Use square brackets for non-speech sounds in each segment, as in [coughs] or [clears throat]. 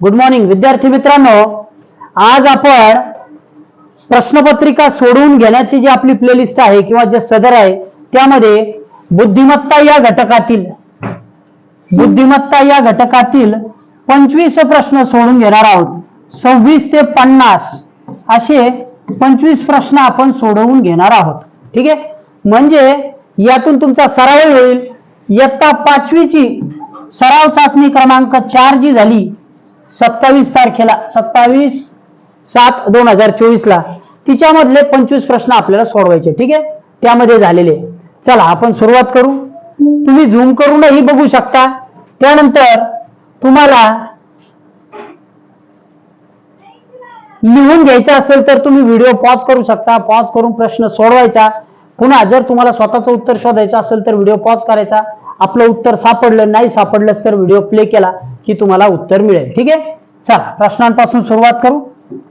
Good morning विद्यार्थी मित्रांनो. आज आपण प्रश्नपत्रिका सोडवून घेण्याची जी आपली प्लेलिस्ट आहे किंवा जे सदर आहे त्यामध्ये बुद्धिमत्ता या घटकातील बुद्धिमत्ता या घटकातील पंचवीस प्रश्न सोडून घेणार आहोत. सव्वीस ते पन्नास असे पंचवीस प्रश्न आपण सोडवून घेणार आहोत. ठीक आहे? म्हणजे यातून तुमचा सराव होईल. इयत्ता पाचवीची सराव चाचणी क्रमांक चार जी झाली सत्तावीस तारखेला सत्तावीस सात दोन हजार चोवीस ला तिच्यामधले पंचवीस प्रश्न आपल्याला सोडवायचे ठीक आहे? त्यामध्ये झालेले. चला आपण सुरुवात करू. तुम्ही झूम करूनही बघू शकता. त्यानंतर तुम्हाला लिहून घ्यायचा असेल तर तुम्ही व्हिडिओ पॉज करू शकता. पॉज करून प्रश्न सोडवायचा. पुन्हा जर तुम्हाला स्वतःचं उत्तर शोधायचं असेल तर व्हिडिओ पॉज करायचा. आपलं उत्तर सापडलं नाही सापडलंच तर व्हिडिओ प्ले केला. की तुम्हाला उत्तर मिळेल. ठीक आहे? चला प्रश्नांपासून सुरुवात करू.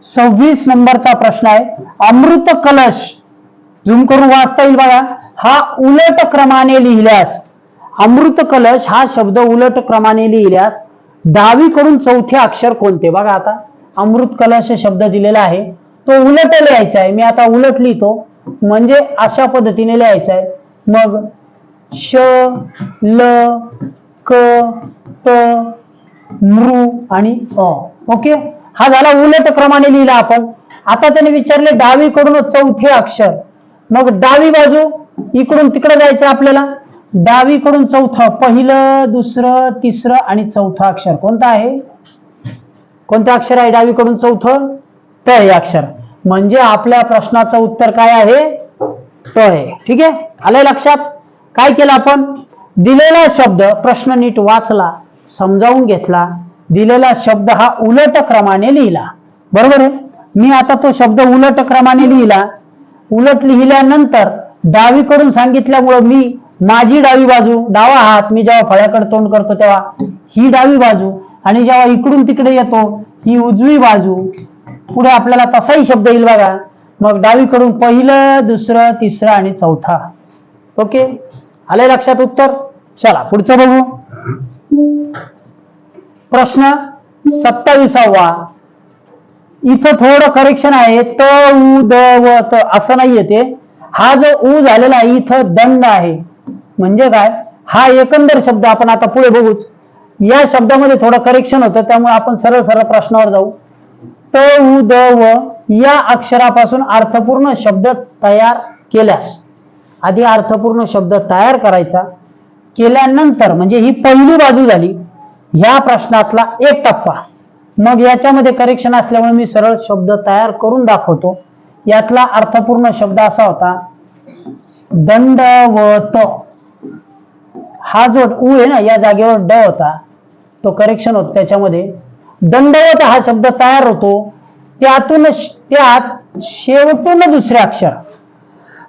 सव्वीस नंबरचा प्रश्न आहे अमृत कलश. झूम करून वाचता येईल बघा. हा उलट क्रमाने लिहिल्यास अमृत कलश हा शब्द उलट क्रमाने लिहिल्यास डावीकडून चौथे अक्षर कोणते? बघा आता अमृत कलश शब्द दिलेला आहे. तो उलट लिहायचा आहे. मी आता उलट लिहितो. म्हणजे अशा पद्धतीने लिहायचा आहे. मग श ल क त मृ आणि अ. ओके? हा झाला उलट क्रमाने लिहिला आपण. आता त्याने विचारले डावीकडून चौथे अक्षर. मग डावी बाजू इकडून तिकडे जायचं आपल्याला? डावीकडून चौथं पहिलं दुसरं तिसरं आणि चौथं अक्षर. कोणतं आहे? कोणतं अक्षर आहे डावीकडून चौथं? त हे अक्षर. म्हणजे आपल्या प्रश्नाचं उत्तर काय आहे? त आहे ठीक आहे? आलंय लक्षात? काय केलं आपण? दिलेला शब्द प्रश्न नीट वाचला. समजावून घेतला. दिलेला शब्द हा उलट क्रमाने लिहिला. बरोबर आहे? मी आता तो शब्द उलट क्रमाने लिहिला. उलट लिहिल्यानंतर डावीकडून सांगितल्यामुळं मी माझी डावी बाजू डावा हात मी जेव्हा फळ्याकडे तोंड करतो तेव्हा ही डावी बाजू आणि जेव्हा इकडून तिकडे येतो ही उजवी बाजू. पुढे आपल्याला तसाही शब्द येईल बघा. मग डावीकडून पहिलं दुसरं तिसरं आणि चौथा. ओके? आलंय लक्षात उत्तर? चला पुढचं बघू. प्रश्न सत्ताविसावा. इथं थोडं करेक्शन आहे. त उ द व त असं नाहीये ते. हा जो उ झालेला आहे इथं दंड आहे. म्हणजे काय? हा एकंदर शब्द आपण आता पुढे बघूच. या शब्दामध्ये थोडं करेक्शन होतं त्यामुळे आपण सरळ सरळ प्रश्नावर जाऊ. त उ द व या अक्षरापासून अर्थपूर्ण शब्द तयार केल्यास आधी अर्थपूर्ण शब्द तयार करायचा. केल्यानंतर म्हणजे ही पहिली बाजू झाली. ह्या प्रश्नातला एक टप्पा. मग याच्यामध्ये करेक्शन असल्यामुळे मी सरळ शब्द तयार करून दाखवतो. यातला अर्थपूर्ण शब्द असा होता दंडवत. हा जो उ आहे ना या जागेवर ड होता तो करेक्शन होत त्याच्यामध्ये. दंडवत हा शब्द तयार होतो त्यातून त्यात शेवटून दुसरे अक्षर.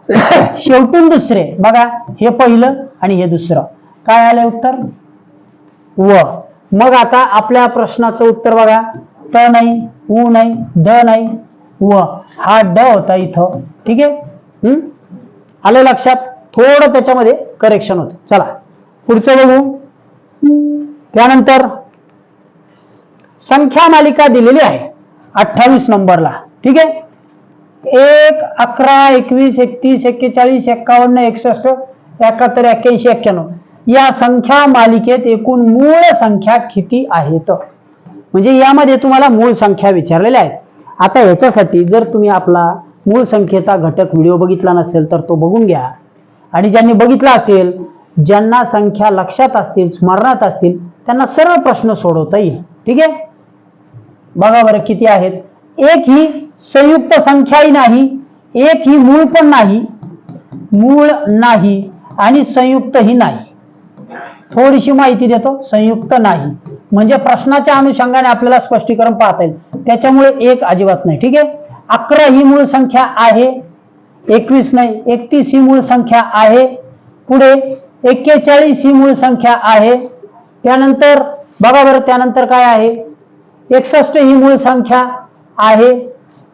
[coughs] शेवटून दुसरे. बघा हे पहिलं आणि हे दुसरं. काय आलं उत्तर? व. मग आता आपल्या प्रश्नाचं उत्तर बघा. त नाही उ नाही द नाही व. हा ड होता इथं. ठीक आहे? हम्म? आलं लक्षात? थोडं त्याच्यामध्ये करेक्शन होतं. चला पुढचं बघू. त्यानंतर संख्या मालिका दिलेली आहे अठ्ठावीस नंबरला. ठीक आहे? एक अकरा एकवीस एकतीस एक्केचाळीस एक्कावन्न एकसष्ट एकाहत्तर एक्क्याऐंशी एक्क्याण्णव. या संख्या मालिकेत एकूण मूळ संख्या किती आहेत? म्हणजे यामध्ये तुम्हाला मूळ संख्या विचारलेल्या आहेत. आता याच्यासाठी जर तुम्ही आपला मूळ संख्येचा घटक व्हिडिओ बघितला नसेल तर तो बघून घ्या. आणि ज्यांनी बघितला असेल ज्यांना संख्या लक्षात असतील स्मरणात असतील त्यांना सर्व प्रश्न सोडवता येईल. ठीक आहे? बघा बरं किती आहेत. एक ही संयुक्त संख्याही नाही एक ही मूळ पण नाही मूळ नाही आणि संयुक्तही नाही. थोडीशी माहिती देतो संयुक्त नाही. म्हणजे प्रश्नाच्या अनुषंगाने आपल्याला स्पष्टीकरण पाहता येईल. त्याच्यामुळे एक अजिबात नाही ठीक आहे? अकरा ही मूळ संख्या आहे. एकवीस नाही एकतीस ही मूळ संख्या आहे. पुढे एक्केचाळीस ही मूळ संख्या आहे. त्यानंतर बघा बरं त्यानंतर काय आहे? एकसष्ट ही मूळ संख्या आहे.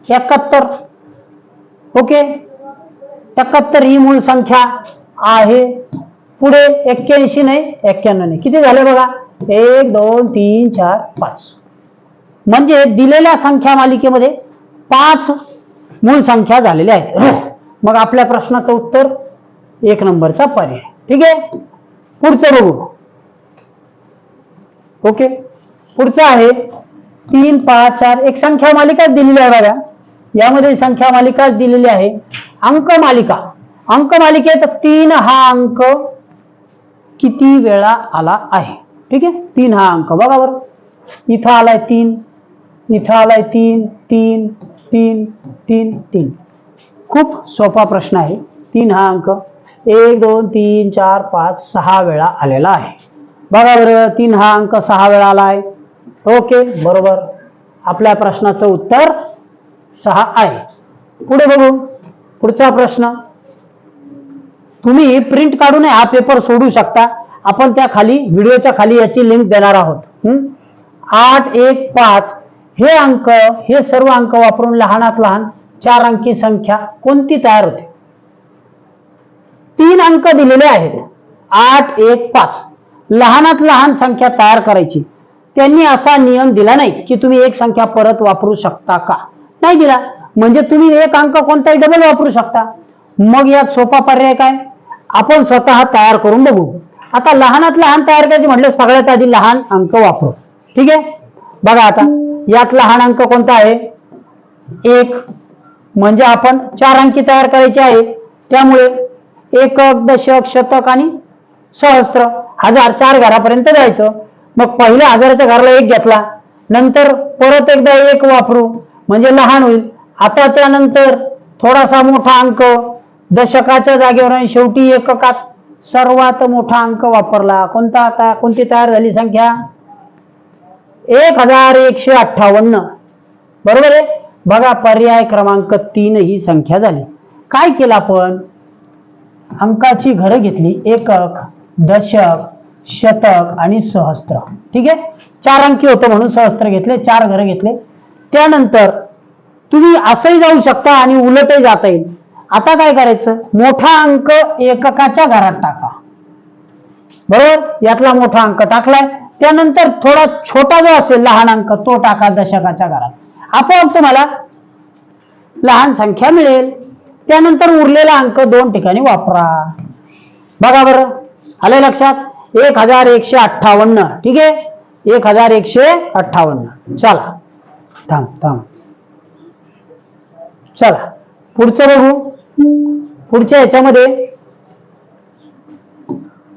एकाहत्तर ओके? एकाहत्तर ही मूळ संख्या आहे. पुढे एक्क्याऐंशी नाही एक्क्याण्णव नाही. किती झाले बघा? एक दोन तीन चार पाच. म्हणजे दिलेल्या संख्या मालिकेमध्ये पाच मूळ संख्या झालेल्या आहेत. हो. मग आपल्या प्रश्नाचं उत्तर एक नंबरचा पर्याय. ठीक आहे? पुढचं बघू. ओके? पुढचं आहे तीन पाच चार. एक संख्या मालिकाच दिलेली आहे बघा. यामध्ये संख्या मालिकाच दिलेली आहे. अंक मालिका. अंक मालिकेत तीन हा अंक किती वेळा आला आहे? ठीक आहे? तीन हा अंक बघा बरं. इथं आलाय तीन. इथं आलाय तीन तीन तीन तीन तीन. खूप सोपा प्रश्न आहे. तीन हा अंक. एक दोन तीन चार पाच सहा वेळा आलेला आहे. बघा बरं तीन हा अंक सहा वेळा आला आहे ओके बरोबर. आपल्या प्रश्नाचं उत्तर सहा आहे. पुढे बघू. पुढचा प्रश्न. तुम्ही प्रिंट काढून हा पेपर सोडू शकता. आपण त्या खाली व्हिडिओच्या खाली याची लिंक देणार आहोत. आठ एक पाच हे अंक हे सर्व अंक वापरून लहानात लहान चार अंकी संख्या कोणती तयार होते? तीन अंक दिलेले आहेत. आठ एक पाच. लहानात लहान संख्या तयार करायची. त्यांनी असा नियम दिला नाही की तुम्ही एक संख्या परत वापरू शकता का? नाही दिला. म्हणजे तुम्ही एक अंक कोणताही डबल वापरू शकता. मग यात सोपा पर्याय काय? आपण स्वतः तयार करून बघू. आता लहानात लहान तयार करायचे म्हटलं सगळ्यात आधी लहान अंक वापरू. ठीक आहे? बघा आता यात लहान अंक कोणता आहे? एक म्हणजे आपण चार अंकी तयार करायचे आहे. त्यामुळे एकक दशक शतक आणि सहस्त्र हजार चार घरापर्यंत जायचं. मग पहिल्या हजाराच्या घराला एक घेतला. नंतर परत एकदा एक वापरू. म्हणजे लहान होईल. आता त्यानंतर थोडासा मोठा अंक दशकाच्या जागेवर आणि शेवटी एककात सर्वात मोठा अंक वापरला. कोणता आता? कोणती तयार झाली संख्या? एक हजार एकशे अठ्ठावन्न बरोबर आहे? बघा पर्याय क्रमांक तीन ही संख्या झाली. काय केलं आपण? अंकाची घरं घेतली. एकक दशक शतक आणि सहस्त्र ठीक आहे? चार अंकी होतं म्हणून सहस्त्र घेतले चार घरं घेतले. त्यानंतर तुम्ही असंही जाऊ शकता आणि उलटही जाता येईल. आता काय करायचं? मोठा अंक एककाच्या घरात टाका. बरोबर? यातला मोठा अंक टाकलाय. त्यानंतर थोडा छोटा जो असेल लहान अंक तो टाका दशकाच्या घरात. आपोआप तुम्हाला लहान संख्या मिळेल. त्यानंतर उरलेला अंक दोन ठिकाणी वापरा. बघा बरं. आलंय लक्षात? एक हजार एकशे अठ्ठावन्न ठीक आहे? एक हजार एकशे अठ्ठावन्न चला. थांब थांब. चला. पुढचं बघू. पुढच्या याच्यामध्ये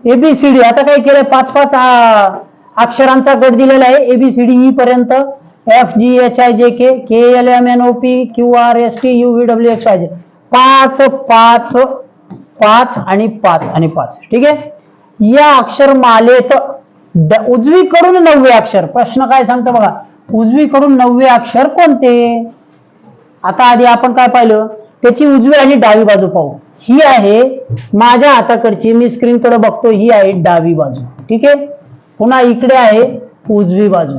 एबीसीडी आता काय केलंय? पाच पाच अक्षरांचा गट दिलेला आहे. A B C D E पर्यंत. F G H I J K K L M N O P Q R S T U V W X Y J पाच पाच पाच आणि पाच आणि पाच. ठीक आहे? या अक्षर मालेत उजवीकडून नववे अक्षर. प्रश्न काय सांगतो बघा? उजवीकडून नववे अक्षर कोणते? आता आधी आपण काय पाहिलं? त्याची उजवी आणि डावी बाजू पाहू. ही आहे माझ्या हाताकडची मी स्क्रीनकडे बघतो ही आहे डावी बाजू. ठीक आहे? पुन्हा इकडे आहे उजवी बाजू.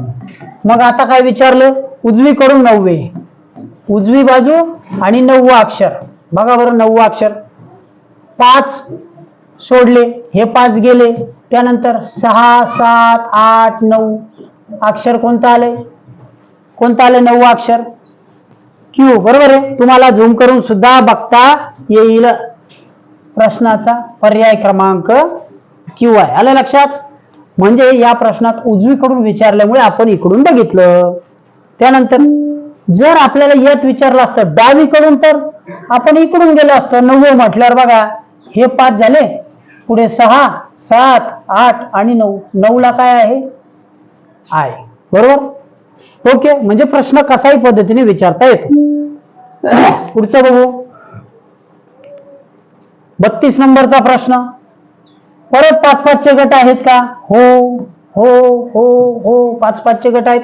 मग आता काय विचारलं? उजवीकडून नववे. उजवी बाजू आणि नववं अक्षर. बघा बरं नववं अक्षर. पाच सोडले. हे पाच गेले. त्यानंतर सहा सात आठ नऊ. अक्षर कोणतं आलंय? कोणतं आलंय नववं अक्षर? क्यू? बरोबर आहे. तुम्हाला झूम करून सुद्धा बघता येईल. प्रश्नाचा पर्याय क्रमांक क्यू आहे. आलं लक्षात? म्हणजे या प्रश्नात उजवीकडून विचारल्यामुळे आपण इकडून बघितलं. त्यानंतर जर आपल्याला यात विचारलं असतं डावीकडून तर आपण इकडून गेलो असतो. नव्वद म्हटल्यावर बघा हे पाच झाले. पुढे सहा सात आठ आणि नऊ. नऊला काय आहे? आहे बरोबर? ओके म्हणजे प्रश्न कसाही पद्धतीने विचारता येतो. पुढचं बघू. बत्तीस नंबरचा प्रश्न. परत पाच पाचचे गट आहेत का? हो हो हो हो पाच पाचचे गट आहेत.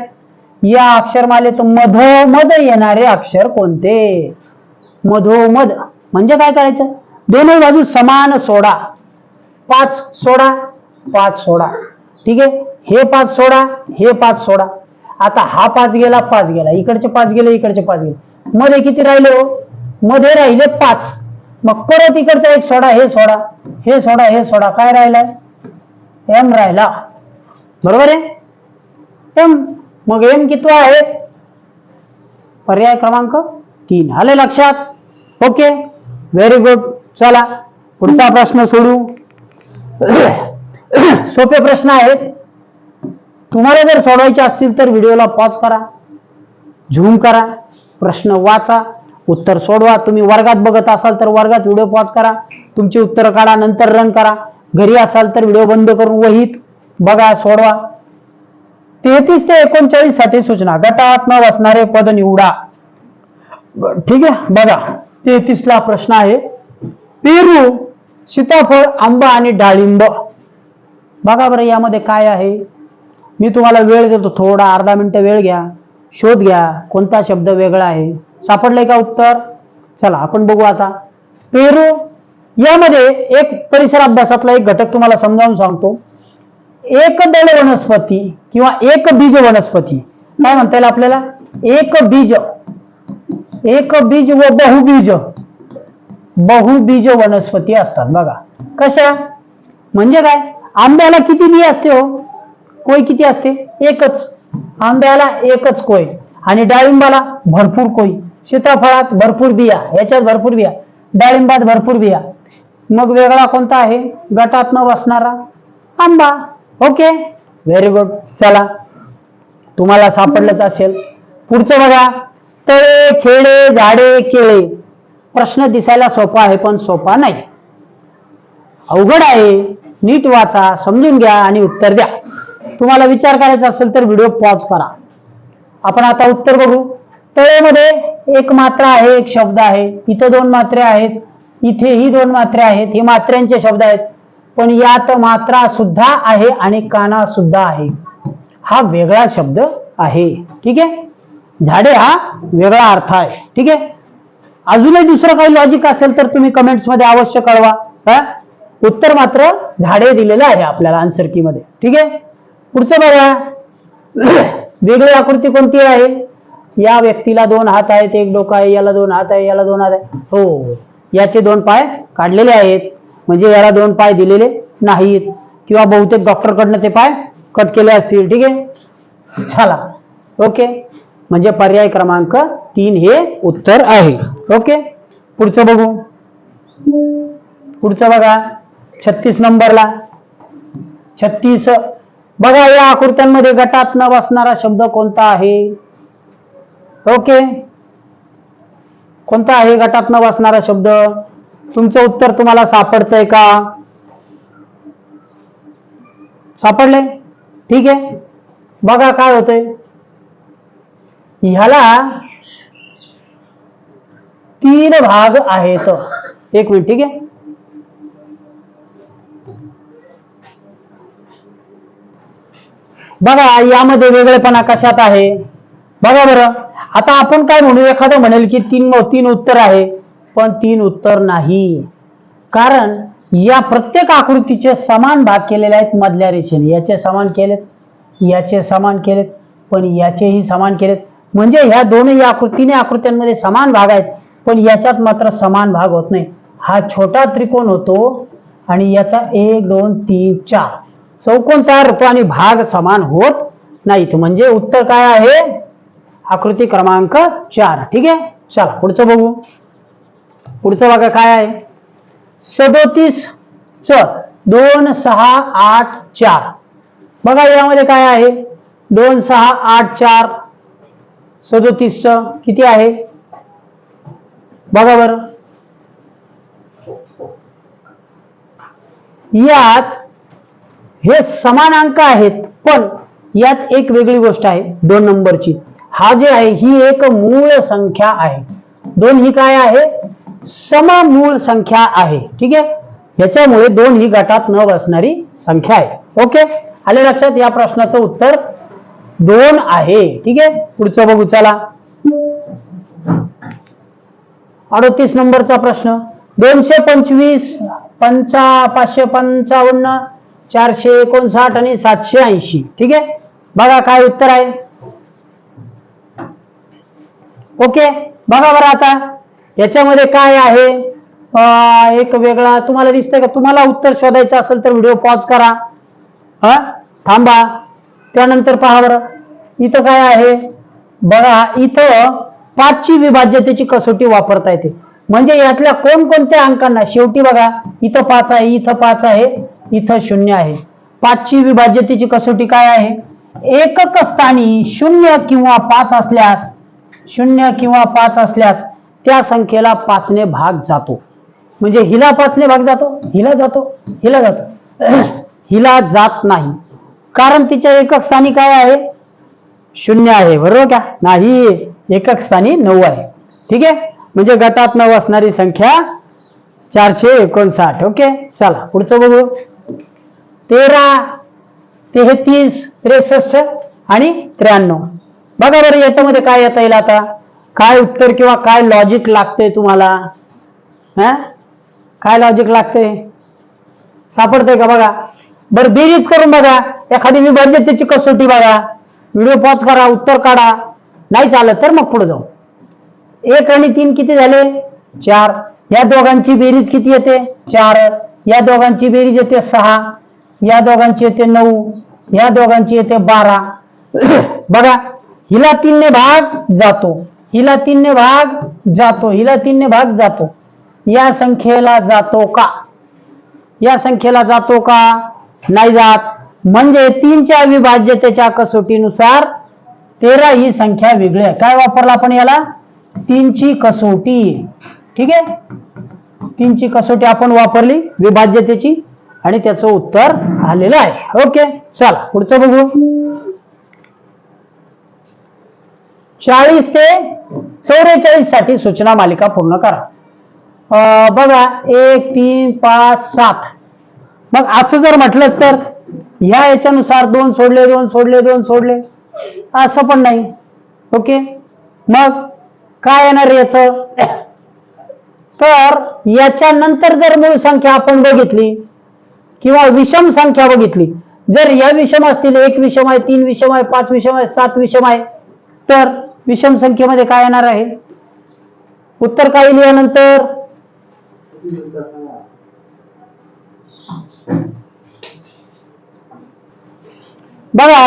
या अक्षरमालेत मधोमध येणारे अक्षर कोणते? मधोमध. म्हणजे काय करायचं? दोन्ही बाजू समान सोडा. पाच सोडा पाच सोडा. ठीक आहे? हे पाच सोडा हे पाच सोडा. आता हा पाच गेला पाच गेला. इकडचे पाच गेले इकडचे पाच गेले. मध्ये किती राहिले हो? मध्ये राहिले पाच. मग परत इकडचा एक सोडा हे सोडा हे सोडा हे सोडा. काय राहिलाय? एम राहिला. बरोबर आहे? एम मग एम किती आहे? पर्याय क्रमांक तीन. आले लक्षात? ओके. व्हेरी गुड चला. पुढचा प्रश्न सोडू. [coughs] सोपे प्रश्न आहेत. तुम्हाला जर सोडवायचे असतील तर व्हिडिओला पॉज करा झूम करा प्रश्न वाचा उत्तर सोडवा. तुम्ही वर्गात बघत असाल तर वर्गात व्हिडिओ पॉज करा तुमची उत्तरं काढा नंतर रन करा. घरी असाल तर व्हिडिओ बंद करून वहीत बघा सोडवा. तेहतीस ते एकोणचाळीससाठी सूचना. गटात न बसणारे पद निवडा. ठीक आहे? बघा तेहतीस ला प्रश्न आहे. पेरू सीताफळ आंबा आणि डाळिंब. बघा बरं यामध्ये काय आहे? मी तुम्हाला वेळ देतो थोडा अर्धा मिनटं वेळ घ्या शोध घ्या कोणता शब्द वेगळा आहे. सापडलंय का उत्तर? चला आपण बघू आता. पेरू यामध्ये एक परिसर अभ्यासातला एक घटक तुम्हाला समजावून सांगतो. एक दल वनस्पती किंवा एक बीज वनस्पती. काय म्हणता येईल आपल्याला? एक बीज एक बीज व बहुबीज बहुबीज वनस्पती असतात. बघा कशा? म्हणजे काय? आंब्याला किती बी असते हो? कोय किती असते? एकच. आंब्याला एकच कोय. आणि डाळिंबाला भरपूर कोय. सीताफळात भरपूर बिया. याच्यात भरपूर बिया. डाळिंबात भरपूर बिया. मग वेगळा कोणता आहे? गटात न बसणारा आंबा. ओके व्हेरी गुड चला. तुम्हाला सापडलंच असेल. पुढचं बघा. तळे खेडे झाडे केळे. प्रश्न दिसायला सोपा आहे पण सोपा नाही. अवघड आहे. नीट वाचा समजून घ्या आणि उत्तर द्या. तुम्हाला विचार करायचा असेल तर व्हिडिओ पॉज करा. आपण आता उत्तर बघू. तळेमध्ये एक मात्रा आहे एक शब्द आहे. इथं दोन मात्रे आहेत इथेही दोन मात्रे आहेत. हे मात्र्यांचे शब्द आहेत. पण यात मात्रा सुद्धा आहे आणि काना सुद्धा आहे. हा वेगळा शब्द आहे. ठीक आहे? झाडे हा वेगळा अर्थ आहे. ठीक आहे? अजूनही दुसरं काही लॉजिक असेल तर तुम्ही कमेंट्समध्ये अवश्य कळवा. उत्तर मात्र झाडे दिलेलं आहे आपल्याला आन्सर की मध्ये. ठीक आहे? पुढचं बघा. वेगळी आकृती कोणती आहे? या व्यक्तीला दोन हात आहेत एक डोकं आहे याला दोन हात आहे याला दोन हात आहे. हो याचे दोन पाय काढलेले आहेत. म्हणजे याला दोन पाय दिलेले नाहीत. किंवा बहुतेक डॉक्टरकडनं ते पाय कट केले असतील. ठीक आहे? झाला ओके? म्हणजे पर्याय क्रमांक तीन हे उत्तर आहे. ओके? पुढचं बघू. पुढचं बघा. छत्तीस नंबरला. छत्तीस बघा या आकृत्यांमध्ये गटात न बसणारा शब्द कोणता आहे? ओके. कोणता आहे गटात न बसणारा शब्द? तुमचं उत्तर तुम्हाला सापडतंय का? सापडले? ठीक आहे. बघा काय होतंय. ह्याला तीन भाग आहेत. एक मिनिट ठीक आहे. बघा यामध्ये वेगळेपणा कशात आहे? बघा बरं. आता आपण काय म्हणू? एखादं म्हणेल की तीन तीन उत्तर आहे पण तीन उत्तर नाही. कारण या प्रत्येक आकृतीचे समान भाग केलेले आहेत मधल्या रेषेने. याचे समान केलेत याचे समान केलेत पण याचेही समान केलेत. म्हणजे ह्या दोनही आकृतीने आकृत्यांमध्ये समान भाग आहेत पण याच्यात मात्र समान भाग होत नाही. हा छोटा त्रिकोण होतो आणि याचा एक दोन तीन चार. चौकोन तयार होतो आणि भाग समान होत नाहीत म्हणजे उत्तर काय आहे? आकृती क्रमांक चार. ठीक आहे? चला पुढचं बघू. पुढचं बघा काय आहे? सदोतीस च दोन सहा आठ चार. बघा यामध्ये काय आहे? दोन सहा आठ चार. सदोतीस च किती आहे? बघा बरं. यात हे समान अंक आहेत पण यात एक वेगळी गोष्ट आहे दोन नंबरची. हा जे आहे ही एक मूळ संख्या आहे. दोन ही काय आहे? सममूळ संख्या आहे. ठीक आहे? याच्यामुळे दोन ही गटात न बसणारी संख्या आहे. ओके? आले लक्षात? या प्रश्नाचं उत्तर दोन आहे. ठीक आहे? पुढचं बघू चला. अडतीस नंबरचा प्रश्न. दोनशे पंचवीस पंचा पाचशे पंचावन्न चारशे एकोणसाठ आणि सातशे ऐंशी. ठीक आहे? बघा काय उत्तर आहे. ओके? बघा बरं आता. याच्यामध्ये काय आहे? एक वेगळा तुम्हाला दिसतंय का? तुम्हाला उत्तर शोधायचं असेल तर व्हिडिओ पॉज करा. हा थांबा. त्यानंतर पहा बरं. इथं काय आहे? बघा इथं पाचची विभाज्यतेची कसोटी वापरता येते. म्हणजे यातल्या कोणकोणत्या अंकांना शेवटी बघा. इथं पाच आहे इथं पाच आहे. इथं शून्य आहे. पाचची विभाज्यतेची कसोटी काय आहे? एकक स्थानी शून्य किंवा पाच असल्यास शून्य किंवा पाच असल्यास त्या संख्येला पाचने भाग जातो. म्हणजे हिला पाचने भाग जातो हिला जातो हिला जातो. [clears throat] हिला जात नाही. कारण तिच्या एकक स्थानी काय आहे? शून्य आहे. बरोबर का? नाही. एकक स्थानी नऊ आहे. ठीक आहे? म्हणजे गटात नऊ असणारी संख्या चारशे एकोणसाठ. ओके? चला पुढचं बघू. तेरा तेहतीस त्रेसष्ट आणि त्र्याण्णव. बघा बरं याच्यामध्ये काय येता येईल आता? काय उत्तर किंवा काय लॉजिक लागतंय तुम्हाला? हा? काय लॉजिक लागतंय? सापडतंय का बघा? बरं बेरीज करून बघा. एखादी विभाज्यतेची कसोटी बघा. व्हिडिओ पॉज करा उत्तर काढा. नाही चालत तर मग पुढे जाऊ. एक आणि तीन किती झाले? चार. या दोघांची बेरीज किती येते? चार. या दोघांची बेरीज येते सहा. या दोघांची येते नऊ या दोघांची येते बारा. [clears throat] बघा हिला तीनने भाग जातो. हिला तीनने भाग जातो. हिला तीनने भाग जातो. या संख्येला जातो का? या संख्येला जातो का? नाही जात. म्हणजे तीनच्या विभाज्यतेच्या कसोटीनुसार तेरा ही संख्या वेगळी आहे. काय वापरला आपण याला? तीनची कसोटी. ठीक आहे? तीनची कसोटी आपण वापरली विभाज्यतेची. आणि त्याचं उत्तर आलेलं आहे. ओके चला पुढचं बघू. चाळीस ते चौवेचाळीससाठी सूचना मालिका पूर्ण करा. बघा एक तीन पाच सात. मग असं जर म्हटलंच तर ह्या याच्यानुसार दोन सोडले दोन सोडले दोन सोडले. असं पण नाही. ओके? मग काय येणार याच? तर याच्यानंतर जर मूळ संख्या आपण बघितली किंवा विषम संख्या बघितली. जर या विषम असतील एक विषम आहे तीन विषम आहे पाच विषम आहे सात विषम आहे तर विषम संख्येमध्ये काय येणार आहे? उत्तर काय येईल यानंतर? बघा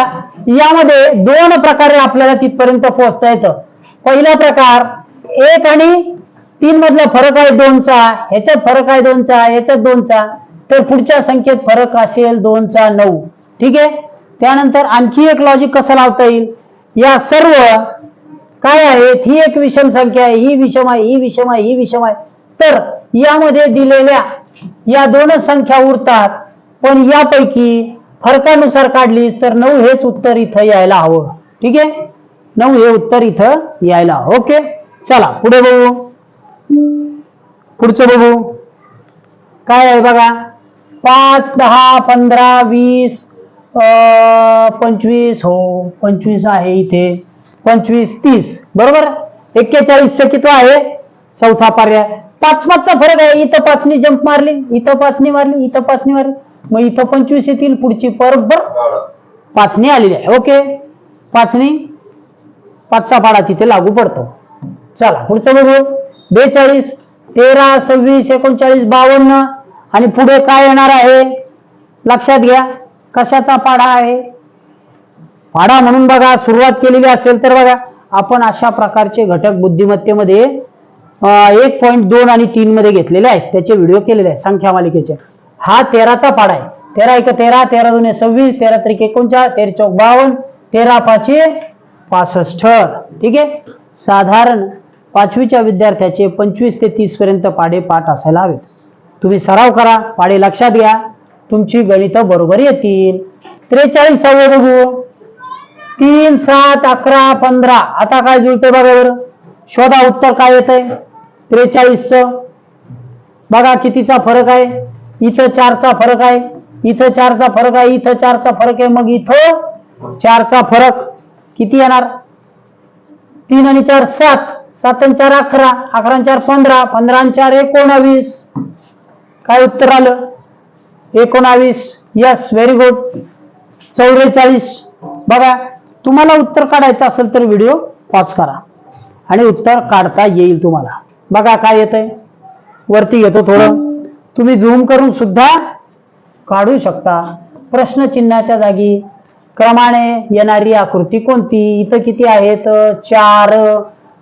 यामध्ये दोन प्रकारे आपल्याला तिथपर्यंत पोहोचता येतं. पहिला प्रकार एक आणि तीन मधला फरक आहे दोनचा. ह्याच्यात फरक आहे दोनचा ह्याच्यात दोनचा. तर पुढच्या संख्येत फरक असेल दोनचा नऊ. ठीक आहे? त्यानंतर आणखी एक लॉजिक कसं लावता येईल? या सर्व काय आहेत? ही एक विषम संख्या आहे ही विषम आहे ही विषम आहे ही विषम आहे. तर यामध्ये दिलेल्या या दोनच संख्या उरतात पण यापैकी फरकानुसार काढलीस तर नऊ हेच उत्तर इथं यायला हवं. ठीक आहे? नऊ हे उत्तर इथं यायला ओके? चला पुढे बघू. पुढचं बघू. काय आहे बघा? पाच दहा पंधरा वीस अं, पंचवीस हो पंचवीस आहे इथे. पंचवीस तीस. बरोबर? एक्केचाळीस किती आहे. चौथा पर्याय. पाच पाचचा फरक आहे. इथं पाचनी जंप मारली. इथं पाचनी मारली. इथं पाचनी मारली. मग इथं पंचवीस येतील. पुढची बरोबर पाचनी आलेली आहे. ओके. पाचनी. पाचचा पाडा तिथे लागू पडतो. चला पुढचं बघू. बेचाळीस तेरा सव्वीस एकोणचाळीस बावन्न आणि पुढे काय येणार आहे? लक्षात घ्या कशाचा पाडा आहे? पाडा म्हणून बघा सुरुवात केलेली असेल तर बघा आपण अशा प्रकारचे घटक बुद्धिमत्तेमध्ये एक पॉईंट दोन आणि तीन मध्ये घेतलेले आहेत. त्याचे व्हिडिओ केलेले आहेत संख्या मालिकेचे. हा तेराचा पाडा आहे. तेरा एक तेरा तेरा दोन सव्वीस तेरा त्रिक एकोणचाळीस तेरा चौक बावन्न तेरा पाचशे पासष्ट. ठीक आहे? साधारण पाचवीच्या विद्यार्थ्याचे पंचवीस ते तीस पर्यंत पाडे पाठ असायला हवेत. तुम्ही सराव करा पाडे लक्षात घ्या. तुमची गणित बरोबर येतील. त्रेचाळीसावे बघू. तीन सात अकरा पंधरा. आता काय जुळतंय बघा बरं. शोधा उत्तर काय येतंय? त्रेचाळीसचं. बघा कितीचा फरक आहे. इथं चारचा फरक आहे. इथं चारचा फरक आहे. इथं चारचा फरक आहे. मग इथं चारचा फरक किती येणार? तीन आणि चार सात. सात आणि चार अकरा. अकरा चार पंधरा. पंधरा चार एकोणावीस. काय उत्तर आलं? एकोणावीस. यस व्हेरी गुड चौवेचाळीस. बघा तुम्हाला उत्तर काढायचं असेल तर व्हिडिओ पॉज करा. आणि उत्तर काढता येईल तुम्हाला. बघा काय येतंय. वरती येतो थोडं. तुम्ही झूम करून सुद्धा काढू शकता. प्रश्नचिन्हाच्या जागी क्रमाने येणारी आकृती कोणती? इथं किती आहेत? चार.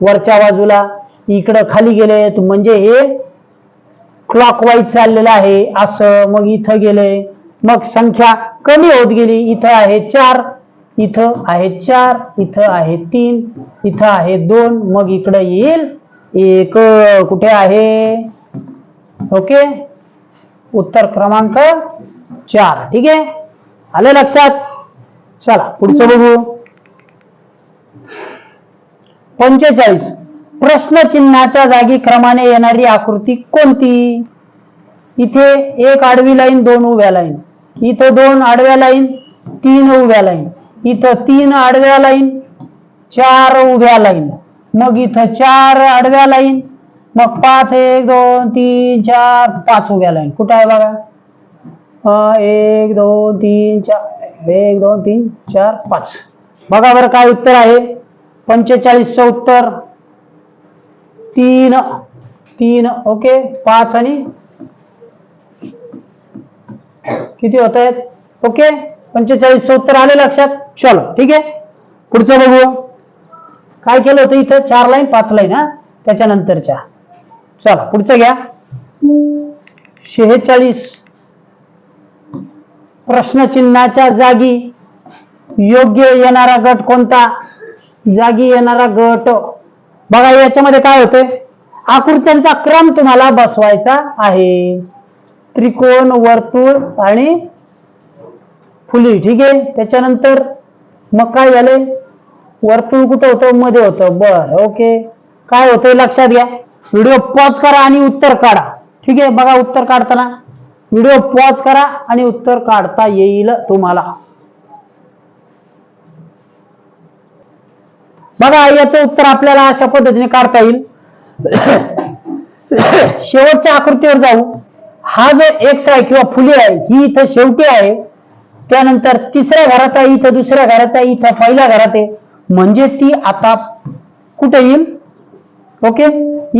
वरच्या बाजूला. इकडं खाली गेलेत. म्हणजे हे क्लॉकवाईज चाललेलं आहे. असं मग इथं गेलंय. मग संख्या कमी होत गेली. इथं आहे चार इथं आहे चार इथं आहे तीन इथं आहे दोन मग इकडं येईल. एक कुठे आहे? ओके. उत्तर क्रमांक चार. ठीक आहे? आलं लक्षात? चला पुढचं बघू. पंचेचाळीस. प्रश्नचिन्हाच्या जागी क्रमाने येणारी आकृती कोणती? इथे एक आडवी लाईन दोन उभ्या लाईन. इथं दोन आडव्या लाईन तीन उभ्या लाईन. इथं तीन आडव्या लाईन चार उभ्या लाईन. मग इथं चार आडव्या लाईन मग पाच एक दोन तीन चार पाच उभ्या लाईन. कुठं आहे बघा? एक दोन तीन चार एक दोन तीन चार पाच. बघा बरं काय उत्तर आहे. पंचेचाळीसचं उत्तर. तीन तीन ओके पाच आणि किती होत आहेत? ओके पंचेचाळीस उत्तर आले लक्षात. चलो ठीक आहे. पुढचं बघू. काय केलं होतं इथं? चार लाईन पाच लाईन हा? त्याच्यानंतरच्या. चला पुढचं घ्या. शेहेचाळीस प्रश्नचिन्हाच्या जागी योग्य येणारा गट कोणता? जागी येणारा गट बघा याच्यामध्ये काय होते आकृत्यांचा क्रम तुम्हाला बसवायचा आहे. त्रिकोण वर्तुळ आणि फुली ठीक आहे? त्याच्यानंतर मग काय झाले वर्तुळ कुठं होतं? मध्ये होतं. बर ओके. काय होतंय? लक्षात घ्या. व्हिडिओ पॉज करा आणि उत्तर काढा. ठीक आहे? बघा उत्तर काढताना. व्हिडिओ पॉज करा आणि उत्तर काढता येईल तुम्हाला. बघा याचं उत्तर आपल्याला अशा पद्धतीने काढता येईल. शेवटच्या आकृतीवर जाऊ. हा जो एक्स आहे किंवा फुले आहे ही इथं शेवटी आहे. त्यानंतर तिसऱ्या घरात आहे इथं दुसऱ्या घरात आहे इथं पहिल्या घरात आहे. म्हणजे ती आता कुठे येईल? ओके?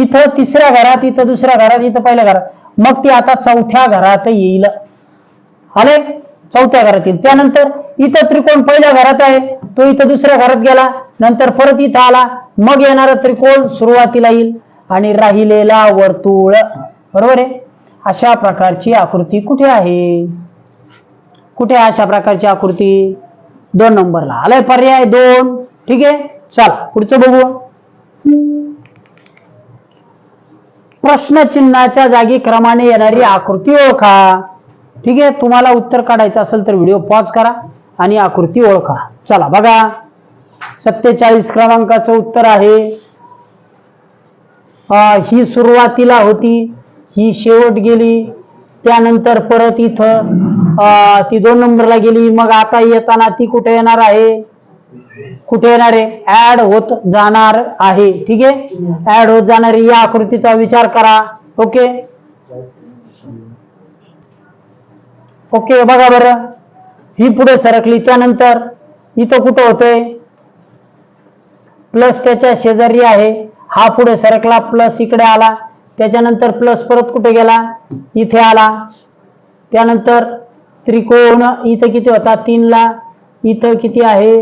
इथं तिसऱ्या घरात इथं दुसऱ्या घरात इथं पहिल्या घरात. मग ती आता चौथ्या घरात येईल. आले? चौथ्या घरात येईल. त्यानंतर इथं त्रिकोण पहिल्या घरात आहे. तो इथं दुसऱ्या घरात गेला. नंतर परत इथं आला. मग येणारा त्रिकोण सुरुवातीला येईल आणि राहिलेला वर्तुळ. बरोबर आहे? अशा प्रकारची आकृती कुठे आहे? कुठे आहे अशा प्रकारची आकृती? दोन नंबरला. आलाय पर्याय दोन. ठीक आहे? चला पुढचं बघू. प्रश्नचिन्हाच्या जागी क्रमाने येणारी आकृती ओळखा. ठीक आहे? तुम्हाला उत्तर काढायचं असेल तर व्हिडिओ पॉज करा आणि आकृती ओळखा. चला बघा. सत्तेचाळीस क्रमांकाचं उत्तर आहे. ही सुरुवातीला होती. ही शेवट गेली. त्यानंतर परत इथं ती दोन नंबरला गेली. मग आता येताना ती कुठे येणार आहे? कुठे येणार आहे? ऍड होत जाणार आहे. ठीक आहे? ऍड होत जाणारी या आकृतीचा विचार करा. ओके? ओके बघा बरं. ही पुढे सरकली. त्यानंतर इथं कुठं होतंय? प्लस त्याच्या शेजारी आहे. हा पुढे सरकला प्लस इकडे आला. त्याच्यानंतर प्लस परत कुठे गेला? इथे आला. त्यानंतर त्रिकोण इथं किती होता? तीनला. इथं किती आहे?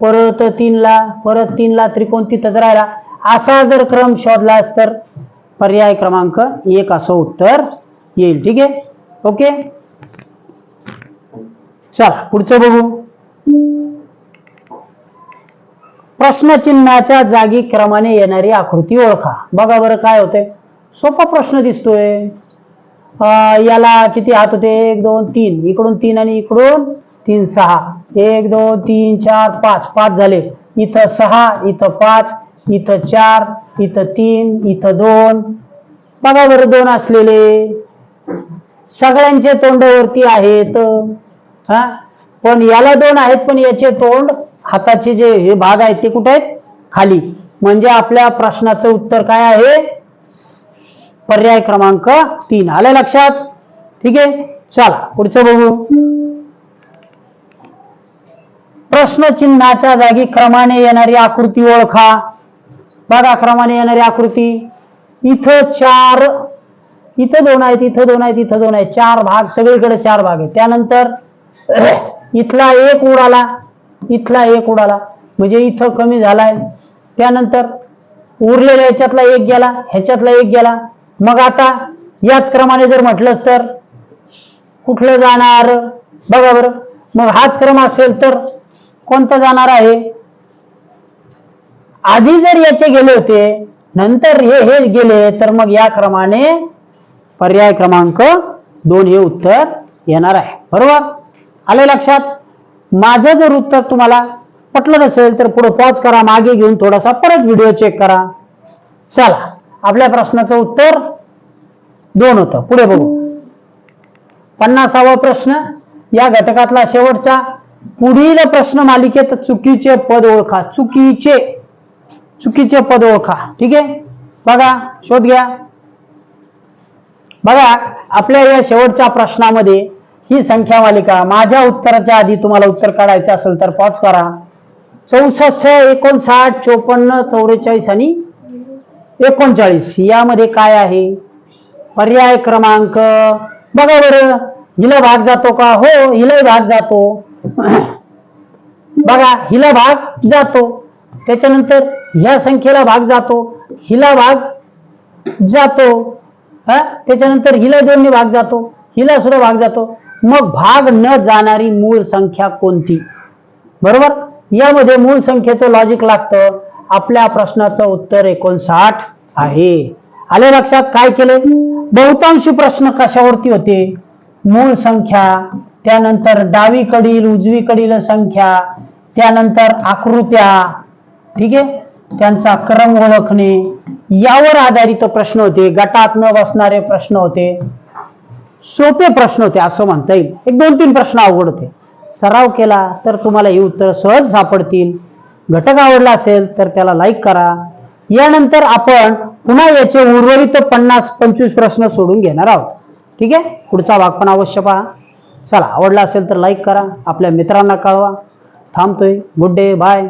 परत तीनला. परत तीनला. त्रिकोण तिथंच राहिला. असा जर क्रम शोधला तर पर्याय क्रमांक एक असं उत्तर येईल. ठीक आहे? ओके? चला पुढचं बघू. प्रश्नचिन्हाच्या जागी क्रमाने येणारी आकृती ओळखा. बघा बरं काय होते सोपा प्रश्न दिसतोय. याला किती हात होते? एक दोन तीन. इकडून तीन आणि इकडून तीन सहा. एक दोन तीन चार पाच. पाच झाले. इथं सहा इथं पाच इथं चार इथं तीन इथं दोन. बघा बरं दोन असलेले. सगळ्यांचे तोंड वरती आहेत. हा? पण याला दोन आहेत पण याचे तोंड हाताचे जे हे भाग आहेत ते कुठे आहेत? खाली. म्हणजे आपल्या प्रश्नाचं उत्तर काय आहे? पर्याय क्रमांक तीन. आलं लक्षात? ठीक आहे? चला पुढचं बघू. प्रश्नचिन्हाच्या जागी क्रमाने येणारी आकृती ओळखा. बघा क्रमाने येणारी आकृती. इथं चार इथं दोन आहेत इथं दोन आहेत इथं दोन आहेत. चार भाग सगळीकडे चार भाग आहेत. त्यानंतर इथला एक उडाला. इथला एक उडाला. म्हणजे इथं कमी झालाय. त्यानंतर उरलेल्या ह्याच्यातला एक गेला ह्याच्यातला एक गेला. मग आता याच क्रमाने जर म्हटलंच तर कुठलं जाणार? बघा बरं. मग हाच क्रम असेल तर कोणतं जाणार आहे? आधी जर याचे गेले होते नंतर हे हे गेले तर मग या क्रमाने पर्याय क्रमांक दोन हे उत्तर येणार आहे. बरोबर? आले लक्षात? माझं जर उत्तर तुम्हाला पटलं नसेल तर पुढे पॉज करा मागे घेऊन थोडासा परत व्हिडिओ चेक करा. चला आपल्या प्रश्नाचं उत्तर दोन होतं. पुढे बघू. पन्नासावा प्रश्न या घटकातला शेवटचा. पुढील प्रश्न मालिकेत चुकीचे पद ओळखा. चुकीचे. चुकीचे पद ओळखा. ठीक आहे? बघा शोध घ्या. बघा आपल्या या शेवटच्या प्रश्नामध्ये ही संख्या मालिका माझ्या उत्तराच्या आधी तुम्हाला उत्तर काढायचं असेल तर पॉज करा. चौसष्ट एकोणसाठ चोपन्न चौवेचाळीस आणि एकोणचाळीस. यामध्ये काय आहे? पर्याय क्रमांक. बघा बरं. हिला भाग जातो का? हो हिला भाग जातो. [clears throat] बघा हिला भाग जातो. त्याच्यानंतर ह्या संख्येला भाग जातो. हिला भाग जातो. हा? त्याच्यानंतर हिला दोन्ही भाग जातो. हिला सुद्धा भाग जातो. मग भाग न जाणारी मूळ संख्या कोणती? बरोबर? यामध्ये मूळ संख्येचं लॉजिक लागतं. आपल्या प्रश्नाचं उत्तर एकोणसाठ आहे. आले लक्षात? काय केले? बहुतांशी प्रश्न कशावरती होते? मूळ संख्या त्यानंतर डावीकडील उजवीकडील संख्या त्यानंतर आकृत्या. ठीक आहे? त्यांचा क्रम ओळखणे. यावर आधारित प्रश्न होते. गटात न बसणारे प्रश्न होते. सोपे प्रश्न होते असं म्हणता येईल. एक दोन तीन प्रश्न अवघड होते. सराव केला तर तुम्हाला ही उत्तर सहज सापडतील. घटक आवडला असेल तर त्याला लाईक करा. यानंतर आपण पुन्हा याचे उर्वरित पन्नास पंचवीस प्रश्न सोडून घेणार आहोत. ठीक आहे? पुढचा भाग पण अवश्य पहा. चला आवडला असेल तर लाईक करा. आपल्या मित्रांना कळवा. थांबतोय. Good day bye